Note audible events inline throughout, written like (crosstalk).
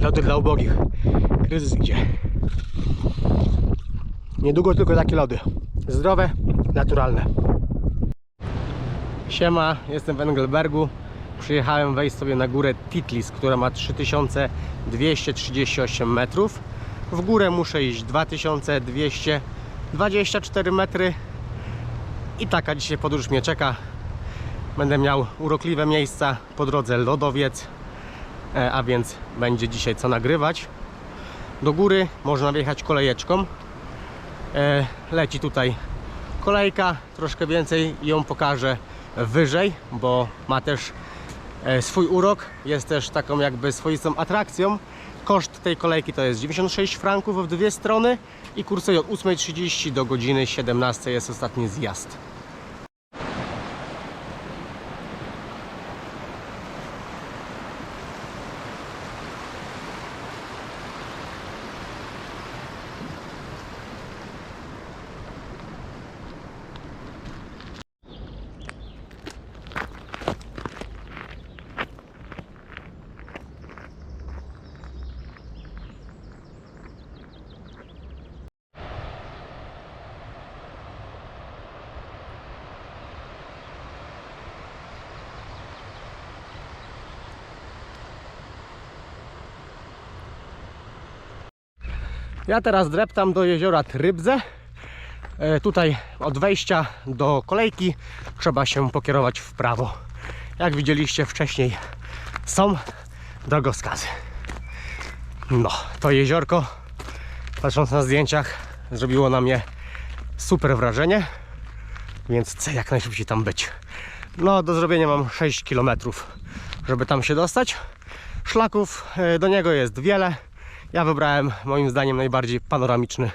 Lody dla ubogich. Kryzys idzie. Niedługo tylko takie lody. Zdrowe, naturalne. Siema, jestem w Engelbergu. Przyjechałem wejść sobie na górę Titlis, która ma 3238 metrów. W górę muszę iść 2224 metry. I taka dzisiaj podróż mnie czeka. Będę miał urokliwe miejsca po drodze lodowiec, a więc będzie dzisiaj co nagrywać. Do góry można wjechać kolejeczką. E, Leci tutaj kolejka, troszkę więcej ją pokażę wyżej, bo ma też e, swój urok, jest też taką jakby swoistą atrakcją. Koszt tej kolejki to jest 96 franków w dwie strony i kursuje od 8.30 do godziny 17 jest ostatni zjazd. Ja teraz dreptam do jeziora Trybze. E, Tutaj od wejścia do kolejki trzeba się pokierować w prawo. Jak widzieliście wcześniej są drogowskazy. No, to jeziorko, patrząc na zdjęciach, zrobiło na mnie super wrażenie, więc chcę jak najszybciej tam być. No, do zrobienia mam 6 km, żeby tam się dostać. Szlaków e, do niego jest wiele. Ja wybrałem moim zdaniem najbardziej panoramiczny.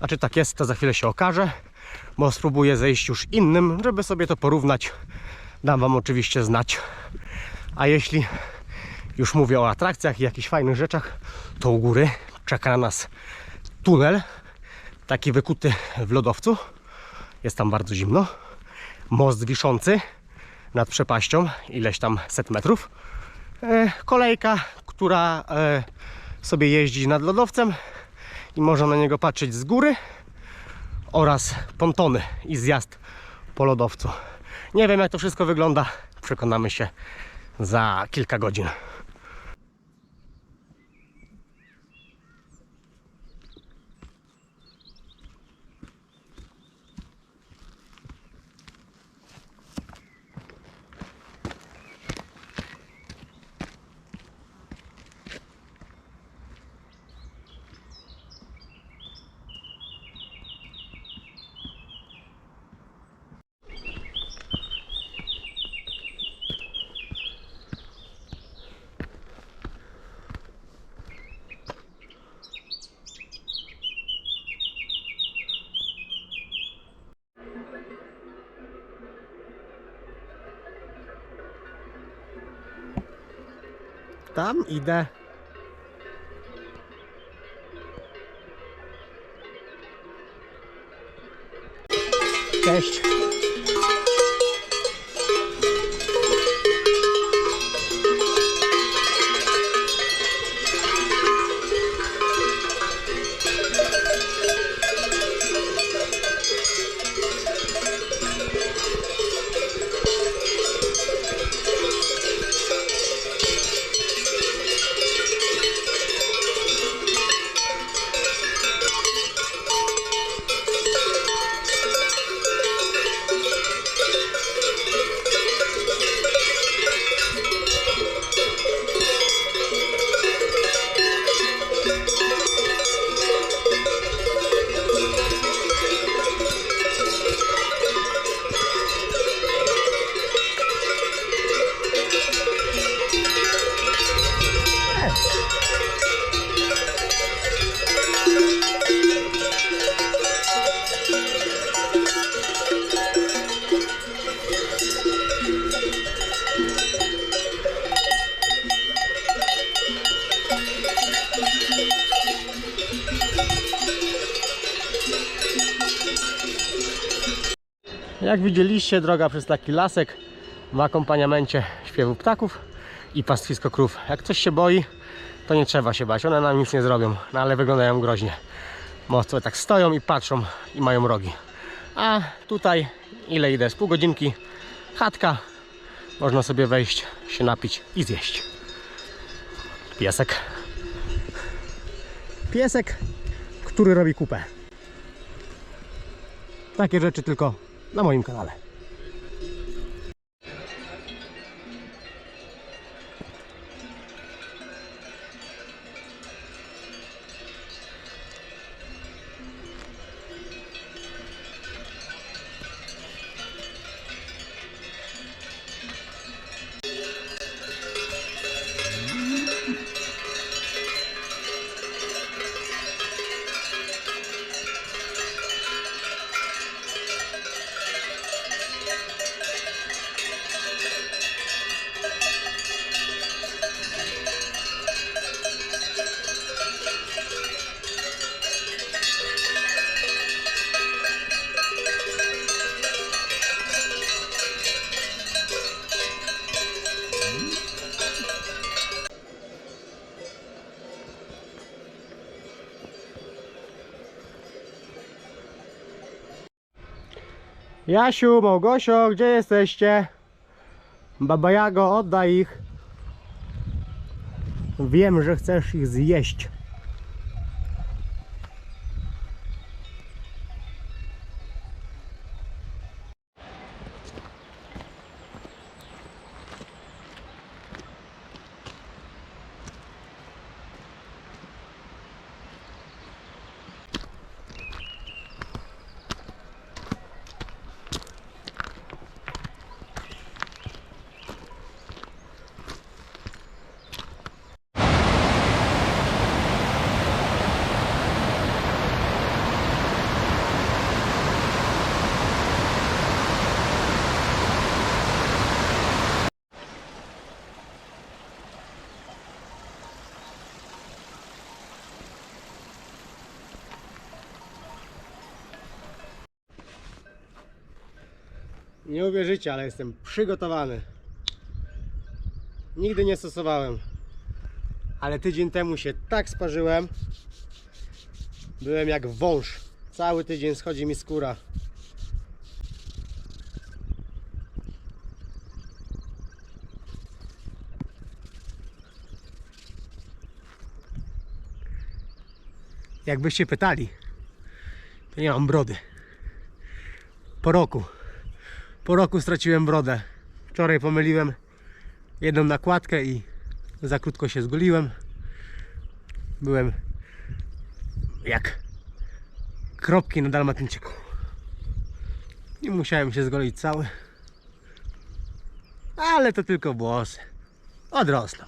A czy tak jest, to za chwilę się okaże, bo spróbuję zejść już innym, żeby sobie to porównać. Dam Wam oczywiście znać. A jeśli już mówię o atrakcjach i jakichś fajnych rzeczach, to u góry czeka na nas tunel, taki wykuty w lodowcu. Jest tam bardzo zimno. Most wiszący nad przepaścią, ileś tam set metrów. E, kolejka, która e, sobie jeździ nad lodowcem i można na niego patrzeć z góry oraz pontony i zjazd po lodowcu. Nie wiem jak to wszystko wygląda, przekonamy się za kilka godzin. Tam idę. Cześć. Widzieliście, droga przez taki lasek w akompaniamencie śpiewu ptaków i pastwisko krów. Jak ktoś się boi, to nie trzeba się bać. One nam nic nie zrobią, no ale wyglądają groźnie. Mocno tak stoją i patrzą i mają rogi. A tutaj ile idę? Z pół godzinki chatka. Można sobie wejść, się napić i zjeść. Piesek. Piesek, który robi kupę. Takie rzeczy tylko na moim kanale. Jasiu, Małgosio, gdzie jesteście? Baba Jago, oddaj ich. Wiem, że chcesz ich zjeść. Nie uwierzycie, ale jestem przygotowany. Nigdy nie stosowałem. Ale tydzień temu się tak sparzyłem. Byłem jak wąż. Cały tydzień schodzi mi skóra. Jakbyście pytali, to nie mam brody. Po roku. Po roku straciłem brodę. Wczoraj pomyliłem jedną nakładkę i za krótko się zgoliłem. Byłem jak kropki na dalmatyńczyku. I musiałem się zgolić cały. Ale to tylko włosy. Odrosną.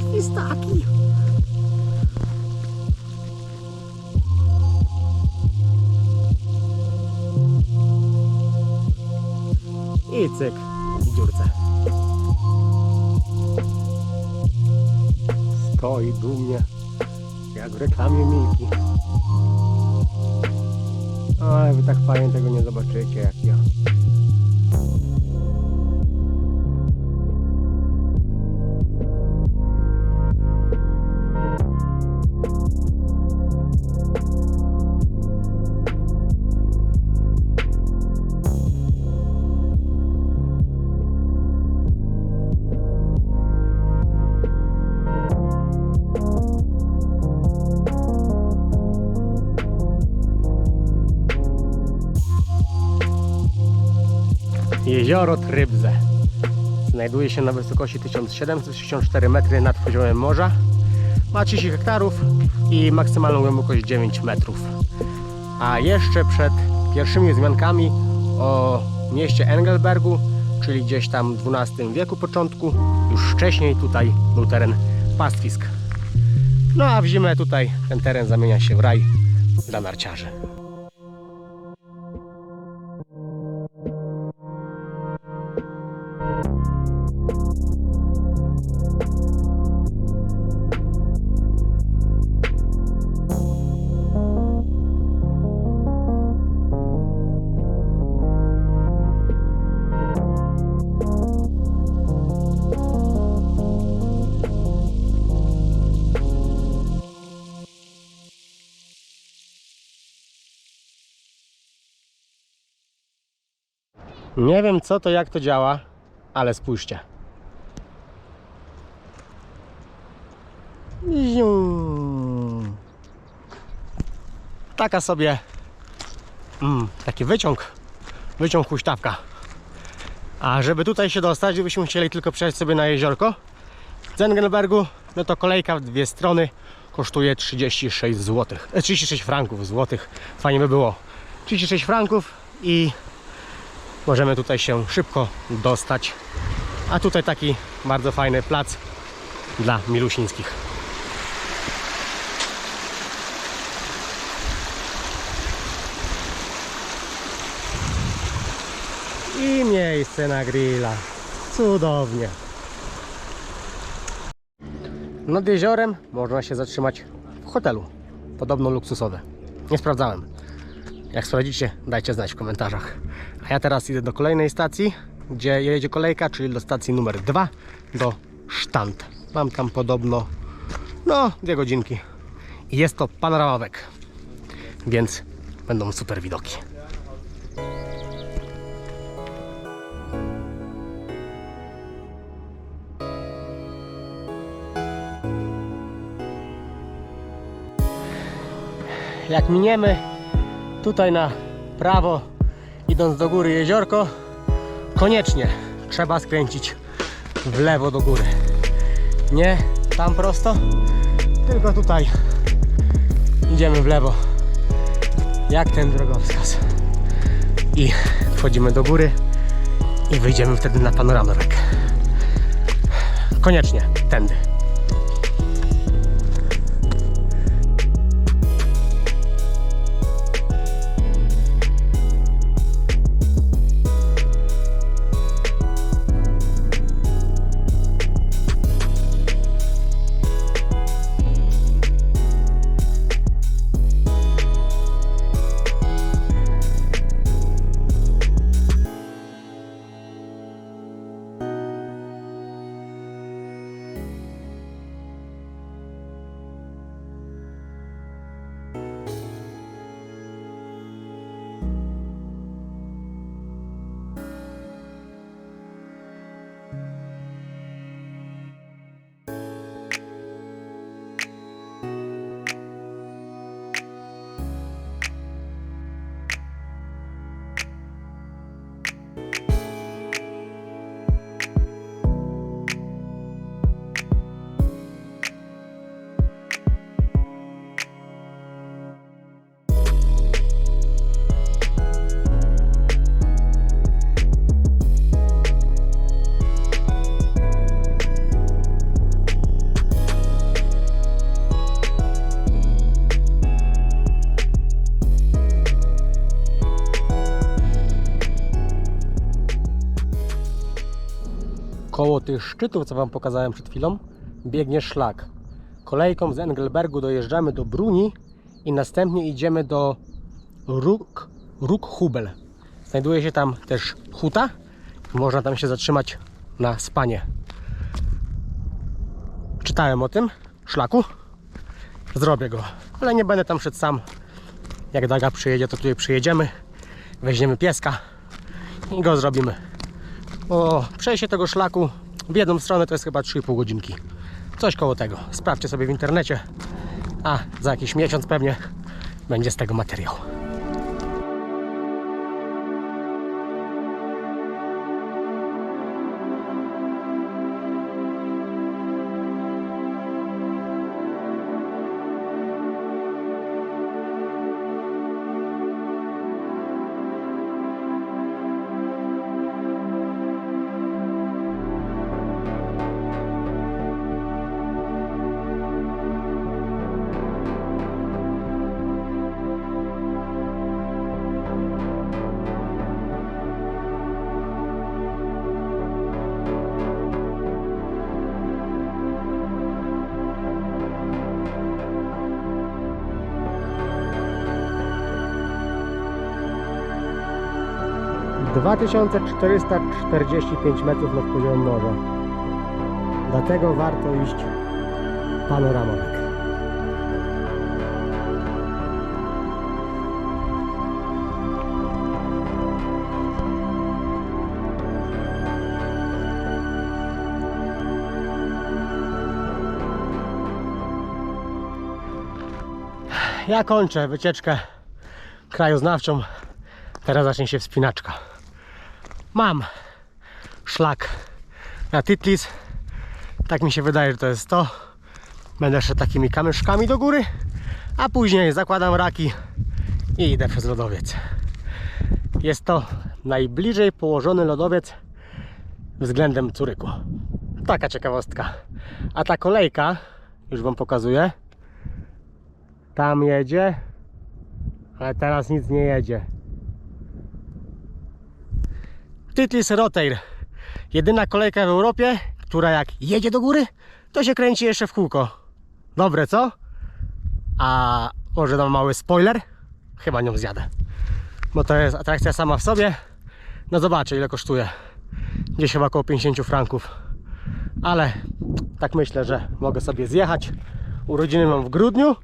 Świstaki. I cyk w dziurce. Stoi dumnie jak w reklamie Milki. Ale wy tak fajnie tego nie zobaczycie Jezioro Trybze. Znajduje się na wysokości 1764 metry nad poziomem morza. Ma 30 hektarów i maksymalną głębokość 9 metrów. A jeszcze przed pierwszymi wzmiankami o mieście Engelbergu, czyli gdzieś tam w XII wieku początku, już wcześniej tutaj był teren pastwisk. No a w zimę tutaj ten teren zamienia się w raj dla narciarzy. Nie wiem co to, jak to działa, ale spójrzcie. Taka sobie mm, taki wyciąg, wyciąg huśtawka. A żeby tutaj się dostać, gdybyśmy chcieli tylko przejść sobie na jeziorko z Engelbergu, no to kolejka w dwie strony kosztuje 36 zł. 36 franków złotych. Fajnie by było. 36 franków i możemy tutaj się szybko dostać. A tutaj taki bardzo fajny plac dla milusińskich. I miejsce na grilla. Cudownie. Nad jeziorem można się zatrzymać w hotelu. Podobno luksusowe. Nie sprawdzałem. Jak sprawdzicie, dajcie znać w komentarzach. A ja teraz idę do kolejnej stacji, gdzie jedzie kolejka, czyli do stacji numer 2, do Sztant. Mam tam podobno, no, dwie godzinki. I jest to panoramawek, więc będą super widoki. Jak miniemy tutaj na prawo, idąc do góry jeziorko, koniecznie trzeba skręcić w lewo do góry. Nie tam prosto, tylko tutaj idziemy w lewo, jak ten drogowskaz. I wchodzimy do góry i wyjdziemy wtedy na panoramę rzek. Koniecznie tędy. Koło tych szczytów, co Wam pokazałem przed chwilą, biegnie szlak. Kolejką z Engelbergu dojeżdżamy do Bruni i następnie idziemy do Ruk, Rukhubel. Znajduje się tam też huta. Można tam się zatrzymać na spanie. Czytałem o tym szlaku. Zrobię go, ale nie będę tam szedł sam. Jak Daga przyjedzie, to tutaj przyjedziemy. Weźmiemy pieska i go zrobimy. Bo przejście tego szlaku w jedną stronę to jest chyba 3,5 godzinki. Coś koło tego. Sprawdźcie sobie w internecie. A za jakiś miesiąc pewnie będzie z tego materiał. 2445 metrów nad poziomem morza. Dlatego warto iść panoramowek. Ja kończę wycieczkę krajoznawczą. Teraz zacznie się wspinaczka. Mam szlak na Titlis. Tak mi się wydaje, że to jest to. Będę szedł takimi kamyszkami do góry, a później zakładam raki i idę przez lodowiec. Jest to najbliżej położony lodowiec względem Curyku. Taka ciekawostka. A ta kolejka, już Wam pokazuję, tam jedzie, ale teraz nic nie jedzie. Titlis Rotair. Jedyna kolejka w Europie, która jak jedzie do góry, to się kręci jeszcze w kółko. Dobre, co? A może dam mały spoiler? Chyba nią zjadę. Bo to jest atrakcja sama w sobie. No zobaczę ile kosztuje. Gdzieś chyba około 50 franków. Ale tak myślę, że mogę sobie zjechać. Urodziny mam w grudniu.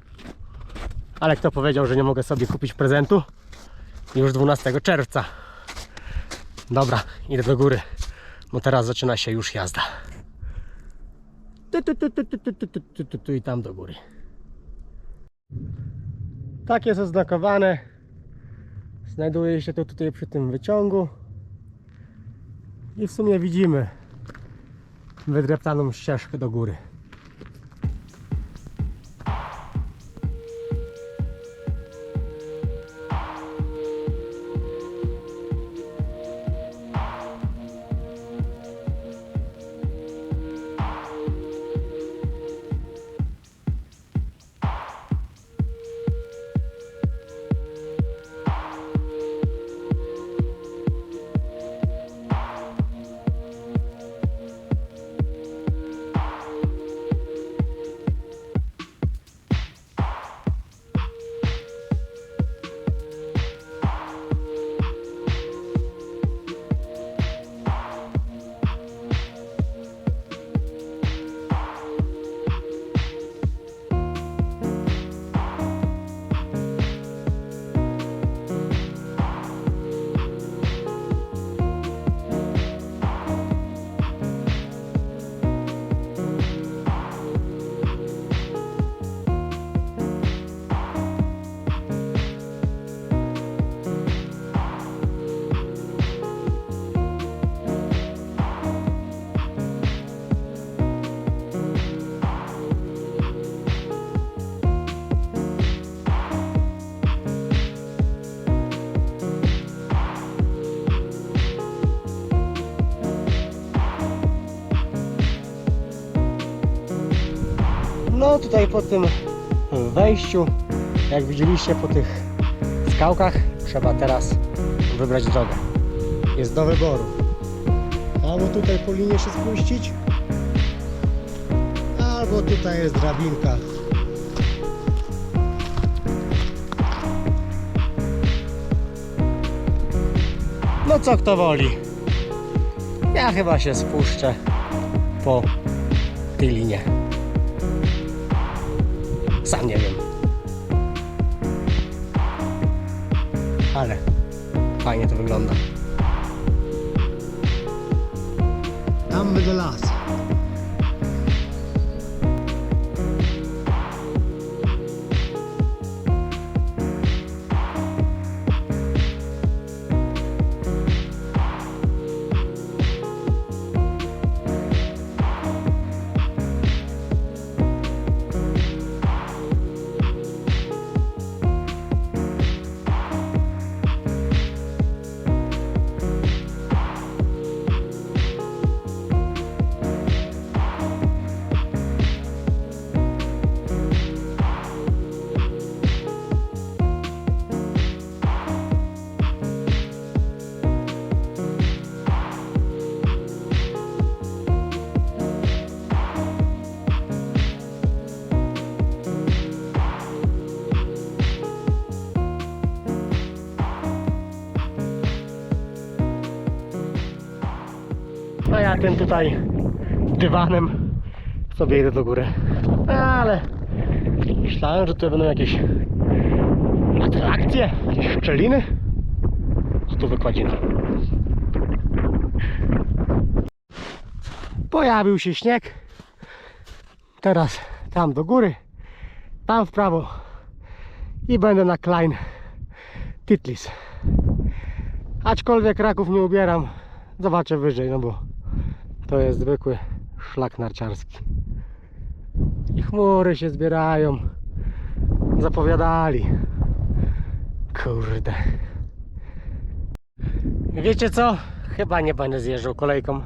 Ale kto powiedział, że nie mogę sobie kupić prezentu? Już 12 czerwca. Dobra, idę do góry, bo teraz zaczyna się już jazda. Tu, tu, tu, tu, tu, tu, tu, tu, tu, i tam do góry. Tak jest oznakowane. Znajduje się to tutaj przy tym wyciągu. I w sumie widzimy wydreptaną ścieżkę do góry. No tutaj po tym wejściu, jak widzieliście po tych skałkach, trzeba teraz wybrać drogę. Jest do wyboru. Albo tutaj po linie się spuścić, albo tutaj jest drabinka. No co kto woli. Ja chyba się spuszczę po tej linie. Sam nie wiem. Ale fajnie to wygląda. Tam będzie las. ja tym tutaj dywanem sobie idę do góry. Ale myślałem, że tu będą jakieś atrakcje, jakieś szczeliny. A tu wykładzina. Pojawił się śnieg. Teraz tam do góry, tam w prawo i będę na Klein Titlis. Aczkolwiek raków nie ubieram, zobaczę wyżej, no bo to jest zwykły szlak narciarski. I chmury się zbierają. Zapowiadali. Kurde. Wiecie co? Chyba nie będę zjeżdżał kolejką.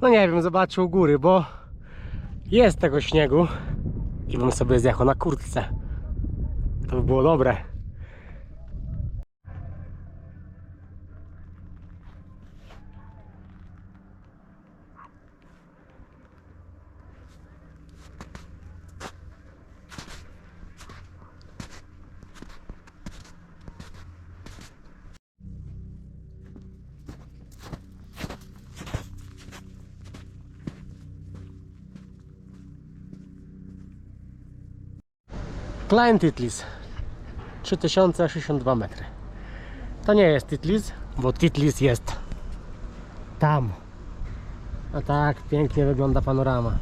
No nie wiem, zobaczył góry, bo jest tego śniegu i bym sobie zjechał na kurtce. To by było dobre. Klein Titlis 3062 metry. To nie jest Titlis, bo Titlis jest tam. A tak pięknie wygląda panorama.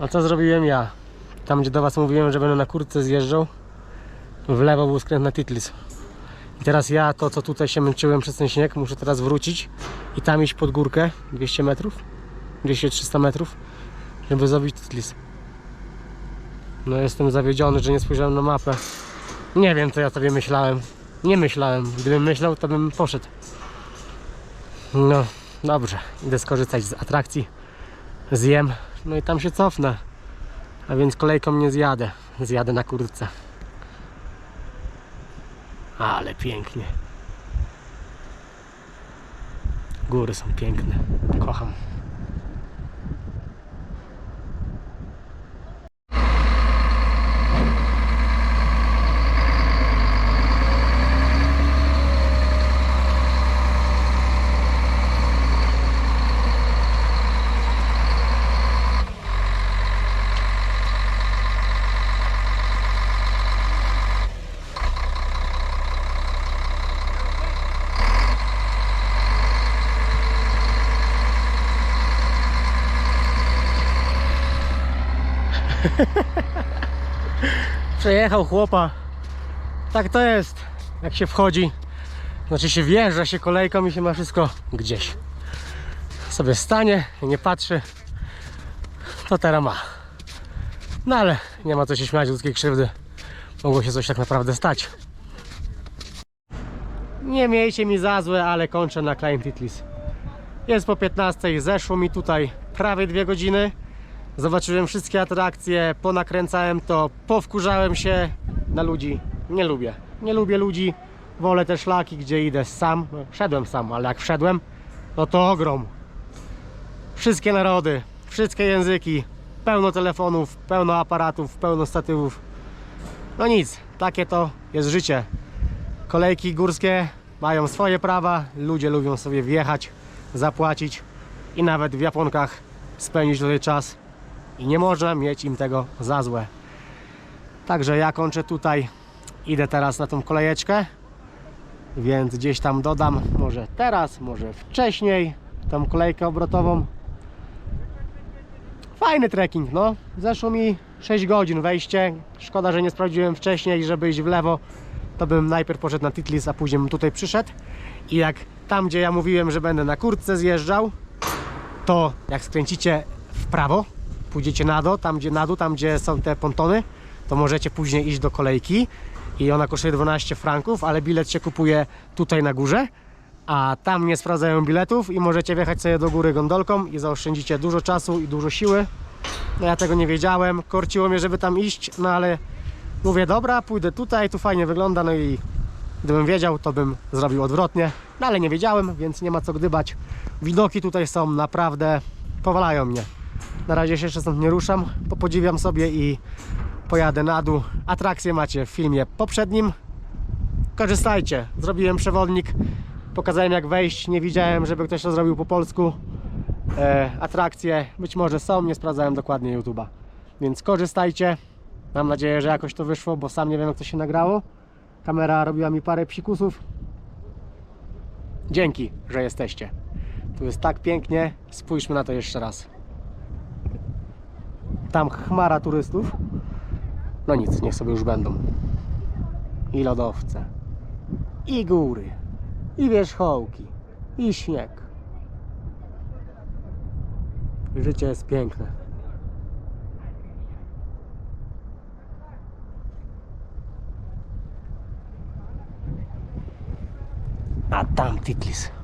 A co zrobiłem ja? Tam gdzie do Was mówiłem, że będę na kurtce zjeżdżał, w lewo był skręt na Titlis. I teraz ja to, co tutaj się męczyłem przez ten śnieg, muszę teraz wrócić i tam iść pod górkę 200 metrów, 200-300 metrów, żeby zrobić Titlis. No jestem zawiedziony, że nie spojrzałem na mapę. Nie wiem, co ja sobie myślałem. Nie myślałem. Gdybym myślał, to bym poszedł. No, dobrze. Idę skorzystać z atrakcji. Zjem. No i tam się cofnę. A więc kolejką nie zjadę. Zjadę na kurtce. Ale pięknie. Góry są piękne. Kocham. (laughs) Przejechał chłopa. Tak to jest. Jak się wchodzi, znaczy się wjeżdża się kolejką i się ma wszystko gdzieś. Sobie stanie i nie patrzy. To teraz ma. No ale nie ma co się śmiać ludzkiej krzywdy. Mogło się coś tak naprawdę stać. Nie miejcie mi za złe, ale kończę na Klein Titlis. Jest po 15, zeszło mi tutaj prawie dwie godziny. Zobaczyłem wszystkie atrakcje, ponakręcałem to, powkurzałem się na ludzi. Nie lubię. Nie lubię ludzi. Wolę te szlaki, gdzie idę sam. Szedłem sam, ale jak wszedłem, no to ogrom. Wszystkie narody, wszystkie języki, pełno telefonów, pełno aparatów, pełno statywów. No nic, takie to jest życie. Kolejki górskie mają swoje prawa, ludzie lubią sobie wjechać, zapłacić i nawet w Japonkach spędzić tutaj czas i nie można mieć im tego za złe. Także ja kończę tutaj, idę teraz na tą kolejeczkę, więc gdzieś tam dodam, może teraz, może wcześniej, tą kolejkę obrotową. Fajny trekking, no. Zeszło mi 6 godzin wejście. Szkoda, że nie sprawdziłem wcześniej, żeby iść w lewo. To bym najpierw poszedł na Titlis, a później bym tutaj przyszedł. I jak tam, gdzie ja mówiłem, że będę na kurtce zjeżdżał, to jak skręcicie w prawo, pójdziecie na dół, tam gdzie na dół, tam gdzie są te pontony, to możecie później iść do kolejki i ona kosztuje 12 franków, ale bilet się kupuje tutaj na górze, a tam nie sprawdzają biletów i możecie wjechać sobie do góry gondolką i zaoszczędzicie dużo czasu i dużo siły. No ja tego nie wiedziałem, korciło mnie, żeby tam iść, no ale mówię, dobra, pójdę tutaj, tu fajnie wygląda, no i gdybym wiedział, to bym zrobił odwrotnie, no ale nie wiedziałem, więc nie ma co gdybać. Widoki tutaj są naprawdę powalają mnie. Na razie się jeszcze stąd nie ruszam, popodziwiam sobie i pojadę na dół. Atrakcje macie w filmie poprzednim. Korzystajcie. Zrobiłem przewodnik, pokazałem jak wejść. Nie widziałem, żeby ktoś to zrobił po polsku. E, atrakcje być może są, nie sprawdzałem dokładnie YouTube'a. Więc korzystajcie. Mam nadzieję, że jakoś to wyszło, bo sam nie wiem jak to się nagrało. Kamera robiła mi parę psikusów. Dzięki, że jesteście. Tu jest tak pięknie. Spójrzmy na to jeszcze raz. Tam chmara turystów. No nic, niech sobie już będą. I lodowce. I góry. I wierzchołki. I śnieg. Życie jest piękne. A tam Titlis.